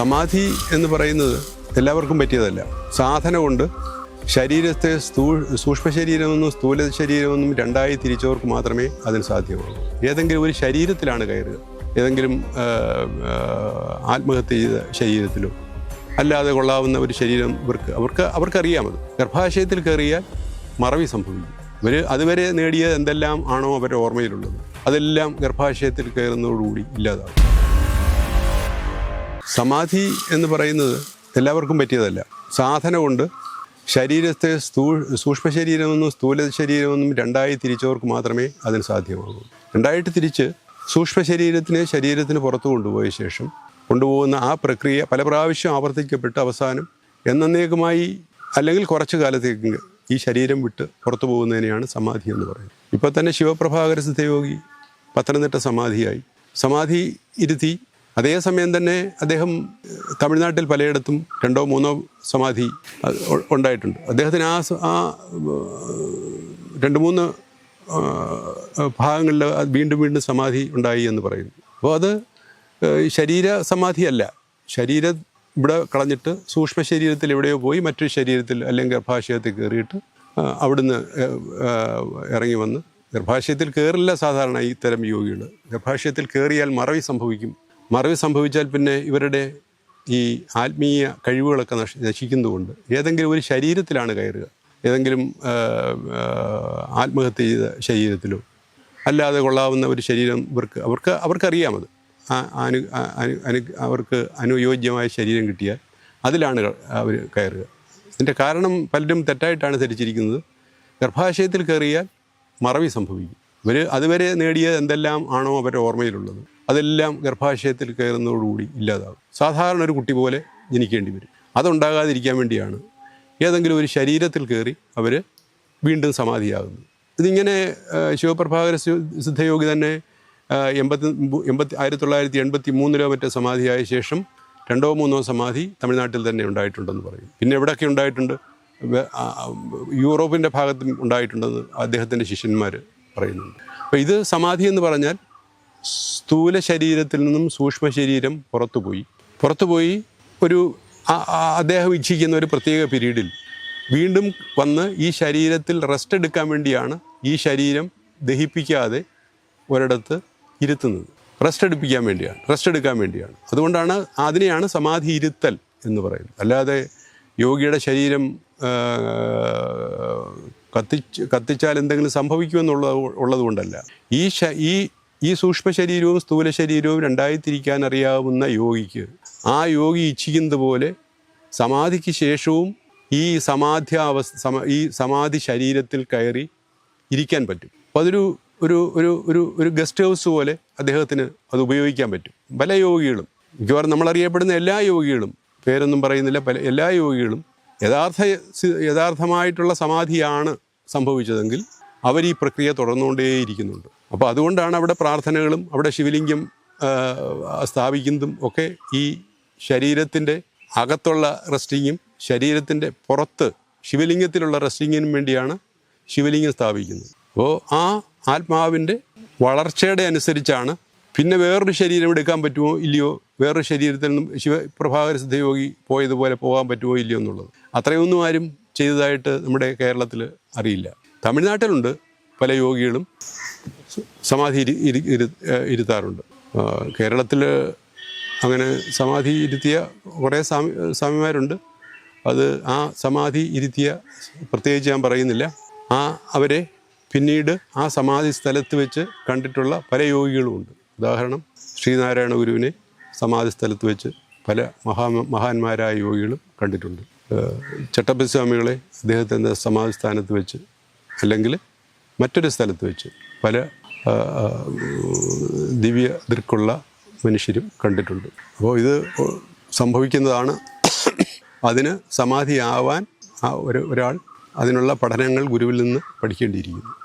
സമാധി എന്ന് പറയുന്നത് എല്ലാവർക്കും പറ്റിയതല്ല. സാധന കൊണ്ട് ശരീരത്തെ സ്ഥൂ സൂക്ഷ്മ ശരീരമെന്നും സ്ഥൂല ശരീരമെന്നും രണ്ടായി തിരിച്ചവർക്ക് മാത്രമേ അതിന് സാധ്യമുള്ളൂ. ഏതെങ്കിലും ഒരു ശരീരത്തിലാണ് കയറുക. ഏതെങ്കിലും ആത്മഹത്യ ചെയ്ത ശരീരത്തിലോ. അല്ലാതെ കൊള്ളാവുന്ന ഒരു ശരീരം ഇവർക്ക് അവർക്ക് അവർക്കറിയാമത് ഗർഭാശയത്തിൽ കയറിയാൽ മറവി സംഭവിക്കും. ഇവർ അതുവരെ നേടിയ എന്തെല്ലാം ആണോ അവരുടെ ഓർമ്മയിലുള്ളത്. അതെല്ലാം ഗർഭാശയത്തിൽ കയറുന്നതോടുകൂടി ഇല്ലാതാവും സമാധി എന്ന് പറയുന്നത് എല്ലാവർക്കും പറ്റിയതല്ല. സാധന കൊണ്ട് ശരീരത്തെ സ്ഥൂ സൂക്ഷ്മ ശരീരമെന്നും സ്ഥൂല ശരീരമെന്നും രണ്ടായി തിരിച്ചവർക്ക് മാത്രമേ അതിന് സാധ്യമാകൂ. രണ്ടായിട്ട് തിരിച്ച് സൂക്ഷ്മ ശരീരത്തിനെ ശരീരത്തിന് പുറത്തു കൊണ്ടുപോയ ശേഷം കൊണ്ടുപോകുന്ന ആ പ്രക്രിയ പല പ്രാവശ്യം ആവർത്തിക്കപ്പെട്ട് അവസാനം എന്നേക്കുമായി അല്ലെങ്കിൽ കുറച്ചു കാലത്തേക്ക് ഈ ശരീരം വിട്ട് പുറത്തു പോകുന്നതിനെയാണ് സമാധി എന്ന് പറയുന്നത്. ഇപ്പോൾ തന്നെ ശിവപ്രഭാകര സിദ്ധയോഗി പത്തനംതിട്ട സമാധിയായി. സമാധി ഇരുത്തി അതേസമയം തന്നെ അദ്ദേഹം തമിഴ്നാട്ടിൽ പലയിടത്തും രണ്ടോ മൂന്നോ സമാധി ഉണ്ടായിട്ടുണ്ട്. അദ്ദേഹത്തിന് ആ ആ രണ്ട് മൂന്ന് ഭാഗങ്ങളിൽ വീണ്ടും വീണ്ടും സമാധി ഉണ്ടായി എന്ന് പറയുന്നു. അപ്പോൾ അത് ശരീര സമാധിയല്ല. ശരീരം ഇവിടെ കളഞ്ഞിട്ട് സൂക്ഷ്മ ശരീരത്തിൽ എവിടെയോ പോയി മറ്റൊരു ശരീരത്തിൽ അല്ലെങ്കിൽ ഗർഭാശയത്തിൽ കയറിയിട്ട് അവിടുന്ന് ഇറങ്ങി വന്ന് ഗർഭാശയത്തിൽ കയറില്ല സാധാരണ ഇത്തരം യോഗികൾ. ഗർഭാശയത്തിൽ കയറിയാൽ മറവി സംഭവിക്കും. മറവി സംഭവിച്ചാൽ പിന്നെ ഇവരുടെ ഈ ആത്മീയ കഴിവുകളൊക്കെ നശ നശിക്കുന്നതുകൊണ്ട്. ഏതെങ്കിലും ഒരു ശരീരത്തിലാണ് കയറുക. ഏതെങ്കിലും ആത്മഹത്യ ചെയ്ത ശരീരത്തിലോ അല്ലാതെ കൊള്ളാവുന്ന ഒരു ശരീരം ഇവർക്ക് അവർക്ക് അവർക്കറിയാമത് അനു അനു അവർക്ക് അനുയോജ്യമായ ശരീരം കിട്ടിയാൽ അതിലാണ് അവർ കയറുക. ഇതിന്റെ കാരണം പലരും തെറ്റായിട്ടാണ് ധരിച്ചിരിക്കുന്നത്. ഗർഭാശയത്തിൽ കയറിയാൽ മറവി സംഭവിക്കും. ഇവർ അതുവരെ നേടിയ എന്തെല്ലാം ആണോ അവരുടെ ഓർമ്മയിലുള്ളത്. അതെല്ലാം ഗർഭാശയത്തിൽ കയറുന്നതോടുകൂടി ഇല്ലാതാകും. സാധാരണ ഒരു കുട്ടി പോലെ ജനിക്കേണ്ടി വരും. അതുണ്ടാകാതിരിക്കാൻ വേണ്ടിയാണ് ഏതെങ്കിലും ഒരു ശരീരത്തിൽ കയറി അവർ വീണ്ടും സമാധിയാകുന്നത്. ഇതിങ്ങനെ ശിവപ്രഭാകര സിദ്ധയോഗി തന്നെ എൺപത്തി എൺപത്തി ആയിരത്തി തൊള്ളായിരത്തി എൺപത്തി മൂന്നിലോ മറ്റോ സമാധിയായ ശേഷം രണ്ടോ മൂന്നോ സമാധി തമിഴ്നാട്ടിൽ തന്നെ ഉണ്ടായിട്ടുണ്ടെന്ന് പറയും. പിന്നെ എവിടെയൊക്കെ ഉണ്ടായിട്ടുണ്ട്? യൂറോപ്പിന്റെ ഭാഗത്തും ഉണ്ടായിട്ടുണ്ടെന്ന് അദ്ദേഹത്തിന്റെ ശിഷ്യന്മാർ പറയുന്നുണ്ട്. അപ്പോൾ ഇത് സമാധി എന്ന് പറഞ്ഞാൽ സ്ഥൂല ശരീരത്തിൽ നിന്നും സൂക്ഷ്മ ശരീരം പുറത്തുപോയി. പുറത്തുപോയി ഒരു അദ്ദേഹം ഇച്ഛിക്കുന്ന ഒരു പ്രത്യേക പീരീഡിൽ വീണ്ടും വന്ന് ഈ ശരീരത്തിൽ റെസ്റ്റ് എടുക്കാൻ വേണ്ടിയാണ് ഈ ശരീരം ദഹിപ്പിക്കാതെ ഒരിടത്ത് ഇരുത്തുന്നത്. റെസ്റ്റ് എടുപ്പിക്കാൻ വേണ്ടിയാണ് റെസ്റ്റ് എടുക്കാൻ വേണ്ടിയാണ്. അതുകൊണ്ടാണ് അതിനെയാണ് സമാധി ഇരുത്തൽ എന്ന് പറയുന്നത്. അല്ലാതെ യോഗിയുടെ ശരീരം കത്തിച്ച് കത്തിച്ചാൽ എന്തെങ്കിലും സംഭവിക്കുമെന്നുള്ളത് ഉള്ളത് കൊണ്ടല്ല ഈ ഈ ഈ സൂക്ഷ്മ ശരീരവും സ്ഥൂല ശരീരവും രണ്ടായി തിരിക്കാൻ അറിയാവുന്ന യോഗിക്ക്. ആ യോഗി ഇച്ഛിക്കുന്നത് പോലെ സമാധിക്ക് ശേഷവും ഈ സമാധ്യാവസ്ഥ സമ ഈ സമാധി ശരീരത്തിൽ കയറി ഇരിക്കാൻ പറ്റും. അപ്പോൾ അതൊരു ഒരു ഒരു ഒരു ഒരു ഗസ്റ്റ് ഹൗസ് പോലെ അദ്ദേഹത്തിന് അത് ഉപയോഗിക്കാൻ പറ്റും. പല യോഗികളും. മിക്കവാറും നമ്മളറിയപ്പെടുന്ന എല്ലാ യോഗികളും പേരൊന്നും പറയുന്നില്ല പല എല്ലാ യോഗികളും യഥാർത്ഥ യഥാർത്ഥമായിട്ടുള്ള സമാധിയാണ് സംഭവിച്ചതെങ്കിൽ അവർ ഈ പ്രക്രിയ തുടർന്നുകൊണ്ടേയിരിക്കുന്നുണ്ട്. അപ്പോൾ അതുകൊണ്ടാണ് അവിടെ പ്രാർത്ഥനകളും അവിടെ ശിവലിംഗം സ്ഥാപിക്കുന്നതും ഒക്കെ ഈ ശരീരത്തിന്റെ അകത്തുള്ള റെസ്റ്റിങ്ങും ശരീരത്തിന്റെ പുറത്ത് ശിവലിംഗത്തിലുള്ള റെസ്റ്റിങ്ങിനും വേണ്ടിയാണ് ശിവലിംഗം സ്ഥാപിക്കുന്നത്. അപ്പോൾ ആ ആത്മാവിന്റെ വളർച്ചയുടെ അനുസരിച്ചാണ് പിന്നെ വേറൊരു ശരീരം എടുക്കാൻ പറ്റുമോ ഇല്ലയോ വേറൊരു ശരീരത്തിൽ നിന്നും ശിവപ്രഭാകര സിദ്ധയോഗി പോയതുപോലെ പോകാൻ പറ്റുമോ ഇല്ലയോ എന്നുള്ളത്. അത്രയൊന്നും ആരും ചെയ്തതായിട്ട് നമ്മുടെ കേരളത്തിൽ അറിയില്ല. തമിഴ്നാട്ടിലുണ്ട്. പല യോഗികളും സമാധി ഇരു ഇരു- ഇരു- ഇരുത്താറുണ്ട്. കേരളത്തിൽ അങ്ങനെ സമാധി ഇരുത്തിയ കുറേ സ്വാമി സ്വാമിമാരുണ്ട്. അത് ആ സമാധി ഇരുത്തിയ പ്രത്യേകിച്ച് ഞാൻ പറയുന്നില്ല. ആ അവരെ പിന്നീട് ആ സമാധി സ്ഥലത്ത് വെച്ച് കണ്ടിട്ടുള്ള പല യോഗികളുമുണ്ട്. ഉദാഹരണം ശ്രീനാരായണ ഗുരുവിനെ സമാധി സ്ഥലത്ത് വെച്ച് പല മഹാ മഹാന്മാരായ യോഗികളും കണ്ടിട്ടുണ്ട്. ചട്ടപ്പസ്വാമികളെ അദ്ദേഹത്തിന്റെ സമാധി സ്ഥാനത്ത് വെച്ച് അല്ലെങ്കിൽ മറ്റൊരു സ്ഥലത്ത് വെച്ച് പല ദിവ്യ ദൃക്കുള്ള മനുഷ്യരും കണ്ടിട്ടുണ്ട്. അപ്പോൾ ഇത് സംഭവിക്കുന്നതാണ് അതിന് സമാധിയാവാൻ ആ ഒരു ഒരാൾ അതിനുള്ള പഠനങ്ങൾ ഗുരുവിൽ നിന്ന് പഠിക്കേണ്ടിയിരിക്കുന്നു.